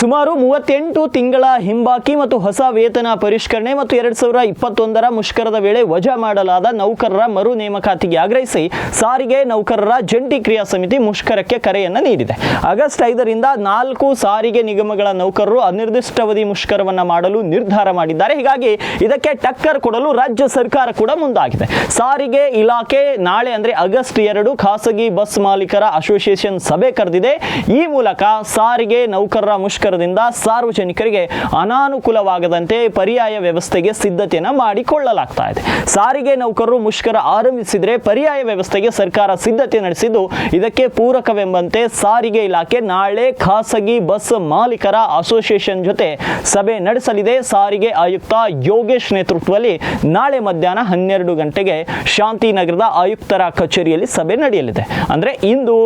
ಸುಮಾರು ಮೂವತ್ತೆಂಟು ತಿಂಗಳ ಹಿಂಬಾಕಿ ಮತ್ತು ಹೊಸ ವೇತನ ಪರಿಷ್ಕರಣೆ ಮತ್ತು ಎರಡ್ ಸಾವಿರ ಇಪ್ಪತ್ತೊಂದರ ಮುಷ್ಕರದ ವೇಳೆ ವಜಾ ಮಾಡಲಾದ ನೌಕರರ ಮರು ನೇಮಕಾತಿಗೆ ಆಗ್ರಹಿಸಿ ಸಾರಿಗೆ ನೌಕರರ ಜಂಟಿ ಕ್ರಿಯಾ ಸಮಿತಿ ಮುಷ್ಕರಕ್ಕೆ ಕರೆಯನ್ನು ನೀಡಿದೆ. ಆಗಸ್ಟ್ ಐದರಿಂದ ನಾಲ್ಕು ಸಾರಿಗೆ ನಿಗಮಗಳ ನೌಕರರು ಅನಿರ್ದಿಷ್ಟಾವಧಿ ಮುಷ್ಕರವನ್ನು ಮಾಡಲು ನಿರ್ಧಾರ ಮಾಡಿದ್ದಾರೆ. ಹೀಗಾಗಿ ಇದಕ್ಕೆ ಟಕ್ಕರ್ ಕೊಡಲು ರಾಜ್ಯ ಸರ್ಕಾರ ಕೂಡ ಮುಂದಾಗಿದೆ. ಸಾರಿಗೆ ಇಲಾಖೆ ನಾಳೆ ಅಂದ್ರೆ ಆಗಸ್ಟ್ ಎರಡು ಖಾಸಗಿ ಬಸ್ ಮಾಲೀಕರ ಅಸೋಸಿಯೇಷನ್ ಸಭೆ ಕರೆದಿದೆ. ಈ ಮೂಲಕ ಸಾರಿಗೆ ನೌಕರರ ಮುಷ್ಕರದಿಂದ ಸಾರ್ವಜನಿಕರಿಗೆ ಅನಾನುಕೂಲವಾಗದಂತೆ ಪರ್ಯಾಯ ವ್ಯವಸ್ಥೆಗೆ ಸಿದ್ಧತೆಯನ್ನು ಮಾಡಿಕೊಳ್ಳಲಾಗ್ತಾ ಇದೆ. ಸಾರಿಗೆ ನೌಕರರು ಮುಷ್ಕರ ಆರಂಭಿಸಿದರೆ ಪರ್ಯಾಯ ವ್ಯವಸ್ಥೆಗೆ ಸರ್ಕಾರ ಸಿದ್ಧತೆ ನಡೆಸಿದ್ದು ಇದಕ್ಕೆ ಪೂರಕವೆಂಬಂತೆ ಸಾರಿಗೆ ಇಲಾಖೆ ನಾಳೆ ಖಾಸಗಿ ಬಸ್ ಮಾಲೀಕರ ಅಸೋಸಿಯೇಷನ್ ಜೊತೆ ಸಭೆ ನಡೆಸಲಿದೆ. ಸಾರಿಗೆ ಆಯುಕ್ತ ಯೋಗೇಶ್ ನೇತೃತ್ವದಲ್ಲಿ ನಾಳೆ ಮಧ್ಯಾಹ್ನ ಹನ್ನೆರಡು ಗಂಟೆಗೆ ಶಾಂತಿನಗರದ ಆಯುಕ್ತರ ಕಚೇರಿಯಲ್ಲಿ ಸಭೆ ನಡೆಯಲಿದೆ. ಅಂದ್ರೆ ಇಂದು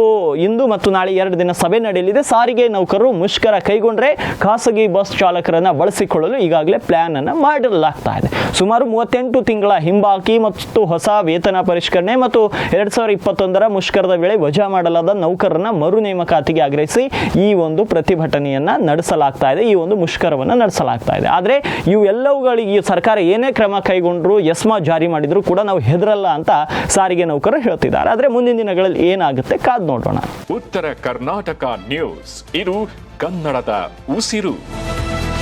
ಇಂದು ಮತ್ತು ನಾಳೆ ಎರಡು ದಿನ ಸಭೆ ನಡೆಯಲಿದೆ. ಸಾರಿಗೆ ನೌಕರರು ಮುಷ್ಕರ ಕೈಗೊಂಡ್ರೆ ಖಾಸಗಿ ಬಸ್ ಚಾಲಕರನ್ನ ಬಳಸಿಕೊಳ್ಳಲು ಈಗಾಗಲೇ ಪ್ಲಾನ್ ಅನ್ನು ಮಾಡಿರಲಾಗ್ತಾ ಇದೆ. ಸುಮಾರು ಮೂವತ್ತೆಂಟು ತಿಂಗಳ ಹಿಂಬಾಕಿ ಮತ್ತು ಹೊಸ ವೇತನ ಪರಿಷ್ಕರಣೆ ಮತ್ತು ಎರಡ್ ಸಾವಿರದ ಇಪ್ಪತ್ತೊಂದರ ಮುಷ್ಕರದ ವೇಳೆ ವಜಾ ಮಾಡಲಾದ ನೌಕರರನ್ನ ಮರು ನೇಮಕಾತಿಗೆ ಆಗ್ರಹಿಸಿ ಈ ಒಂದು ಪ್ರತಿಭಟನೆಯನ್ನ ನಡೆಸಲಾಗ್ತಾ ಇದೆ. ಈ ಒಂದು ಮುಷ್ಕರವನ್ನು ನಡೆಸಲಾಗ್ತಾ ಇದೆ. ಆದ್ರೆ ಇವೆಲ್ಲವುಗಳಿಗೆ ಸರ್ಕಾರ ಏನೇ ಕ್ರಮ ಕೈಗೊಂಡ್ರು ಎಸ್ಮಾ ಜಾರಿ ಮಾಡಿದ್ರು ಕೂಡ ನಾವು ಹೆದರಲ್ಲ ಅಂತ ಸಾರಿಗೆ ನೌಕರರು ಹೇಳ್ತಿದ್ದಾರೆ. ಆದ್ರೆ ಮುಂದಿನ ದಿನಗಳಲ್ಲಿ ಏನಾಗುತ್ತೆ ಕಾದ್ ನೋಡೋಣ. ಉತ್ತರ ಕರ್ನಾಟಕ ನ್ಯೂಸ್. ಇದು ಕನ್ನಡದ ಉಸಿರು.